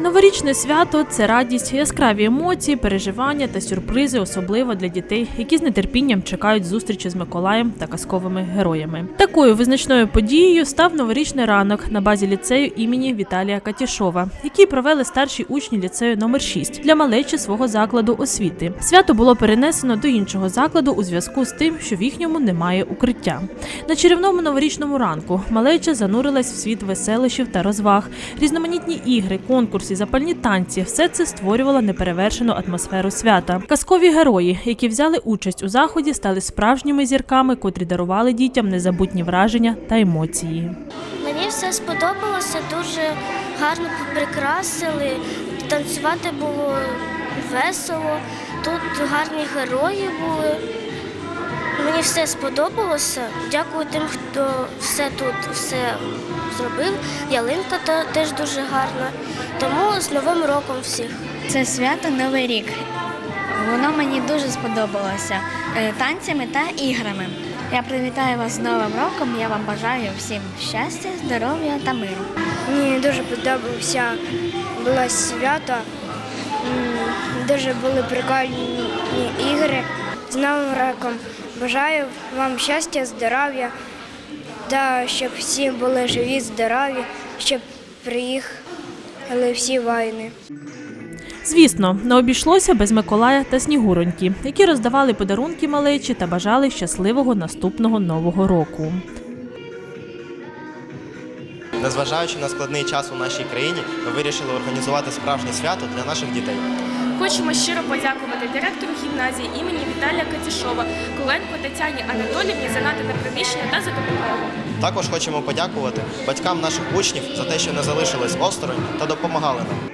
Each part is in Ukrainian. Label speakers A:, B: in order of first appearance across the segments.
A: Новорічне свято це радість, яскраві емоції, переживання та сюрпризи, особливо для дітей, які з нетерпінням чекають зустрічі з Миколаєм та казковими героями. Такою визначною подією став новорічний ранок на базі ліцею імені Віталія Катішова, який провели старші учні ліцею номер 6 для малечі свого закладу освіти. Свято було перенесено до іншого закладу у зв'язку з тим, що в їхньому немає укриття. На чарівному новорічному ранку малеча занурилась в світ веселощів та розваг, різноманітні ігри, конкурси, запальні танці все це створювало неперевершену атмосферу свята. Казкові герої, які взяли участь у заході, стали справжніми зірками, котрі дарували дітям незабутні враження та емоції.
B: Мені все сподобалося, дуже гарно прикрасили. Танцювати було весело, тут гарні герої були. Мені все сподобалося. Дякую тим, хто все тут все зробив. Ялинка та- теж дуже гарна. Тому з Новим роком всіх.
C: Це свято Новий рік. Воно мені дуже сподобалося е, танцями та іграми. Я привітаю вас з Новим роком. Я вам бажаю всім щастя, здоров'я та миру.
D: Мені дуже подобався було свято. Дуже були прикольні ігри. З Новим роком бажаю вам щастя, здоров'я та щоб всі були живі, здорові, щоб приїхали всі воїни.
A: Звісно, не обійшлося без Миколая та Снігуроньки, які роздавали подарунки малечі та бажали щасливого наступного нового року.
E: Незважаючи на складний час у нашій країні, ми вирішили організувати справжнє свято для наших дітей.
F: Хочемо щиро подякувати директору гімназії імені Віталія Катішова, Коленко Тетяні Анатоліївні за надане приміщення та за допомогу.
E: Також хочемо подякувати батькам наших учнів за те, що не залишились осторонь та допомагали нам.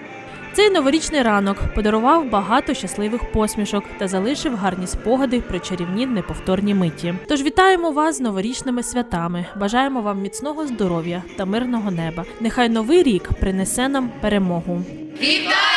A: Цей новорічний ранок подарував багато щасливих посмішок та залишив гарні спогади про чарівні неповторні миті. Тож вітаємо вас з новорічними святами. Бажаємо вам міцного здоров'я та мирного неба. Нехай новий рік принесе нам перемогу.
G: Вітаю!